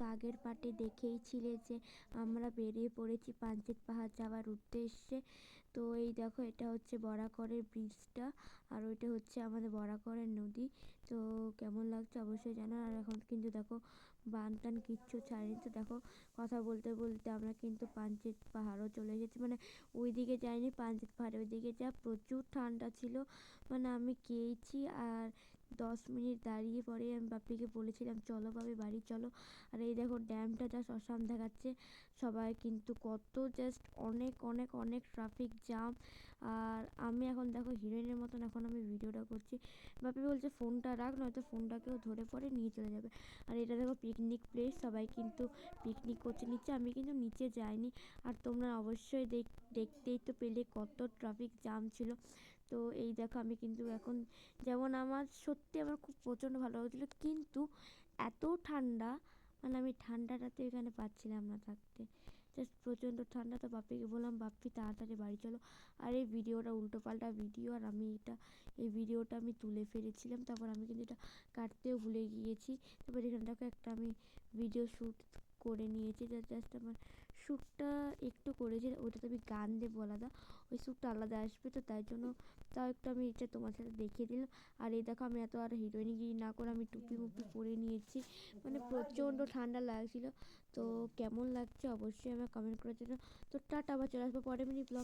তো আগের পার্টে দেখেইছিলে যে আমরা বেরিয়ে পড়েছি পাঞ্চেত পাহাড় যাওয়ার উদ্দেশ্যে। তো এই দেখো, এটা হচ্ছে বরাকরের ব্রিজটা আর ওইটা হচ্ছে আমাদের বরাকরের নদী। তো কেমন লাগছে অবশ্যই জানা। আর এখন কিন্তু দেখো, বান টান কিচ্ছু ছাড়েনি। তো দেখো, কথা বলতে বলতে আমরা কিন্তু পাঞ্চেত পাহাড়ও চলে এসেছি। মানে ওইদিকে যাইনি, পাঞ্চেত পাহাড়ে ওইদিকে। যা প্রচুর ঠান্ডা ছিল। মানে আমি গিয়েছি আর দশ মিনিট দাঁড়িয়ে পরে আমি বাপিকে বলেছিলাম, চলো বাপি, বাড়ি চলো। আর এই দেখো ড্যামটা যা শ্মশান দেখাচ্ছে, সবাই কিন্তু কত জাস্ট অনেক অনেক অনেক ট্রাফিক জ্যাম আর আমি এখন দেখো হিরোইনের মতন এখন আমি ভিডিওটা করছি। বাপি বলছে, ফোনটা রাখ, নয়তো ফোনটাকেও ধরে পরে নিয়ে চলে যাবে। আর এটা দেখো পিকনিক প্লেস সবাই কিন্তু পিকনিক করছে নিচে, আমি কিন্তু নিচে যাইনি। আর তোমরা অবশ্যই দেখ, দেখতেই তো পেলে কত ট্রাফিক জ্যাম ছিল। তো এই দেখো আমি কিন্তু এখন, যেমন আমার সত্যি আমার খুব প্রচণ্ড ভালো লাগছিল। কিন্তু এত ঠান্ডা মানে আমি ঠান্ডাটাতে এখানে পাচ্ছিলাম না থাকতে। জাস্ট প্রচণ্ড ঠান্ডা, তো বাপিকে বললাম, বাপ্পি, তাড়াতাড়ি বাড়ি চলো। আর এই ভিডিওটা উল্টোপাল্টা ভিডিও আর আমি এটা, এই ভিডিওটা আমি তুলে ফেলেছিলাম। তারপর আমি কিন্তু এটা কাটতেও ভুলে গিয়েছি। তারপর এখানে দেখো একটা আমি ভিডিও শ্যুট করে নিয়েছি জাস্ট আমার শ্যুটটা একটু করেছি, ওটাতে আমি গান দেবো আলাদা, ওই শ্যুটটা আলাদা আসবে তো তাই জন্য তাও একটু আমি এটা তোমার সাথে দেখিয়ে দিলাম। আর এই দেখো আমি এত আর হিরোইনিগিরি না করে আমি টুপি মুপি পরে নিয়েছি মানে প্রচণ্ড ঠান্ডা লাগছিল, তো কেমন লাগছে অবশ্যই আমার কমেন্ট করার জন্য। তো টাটা, আবার চলে আসব পরে মিনি ব্লগ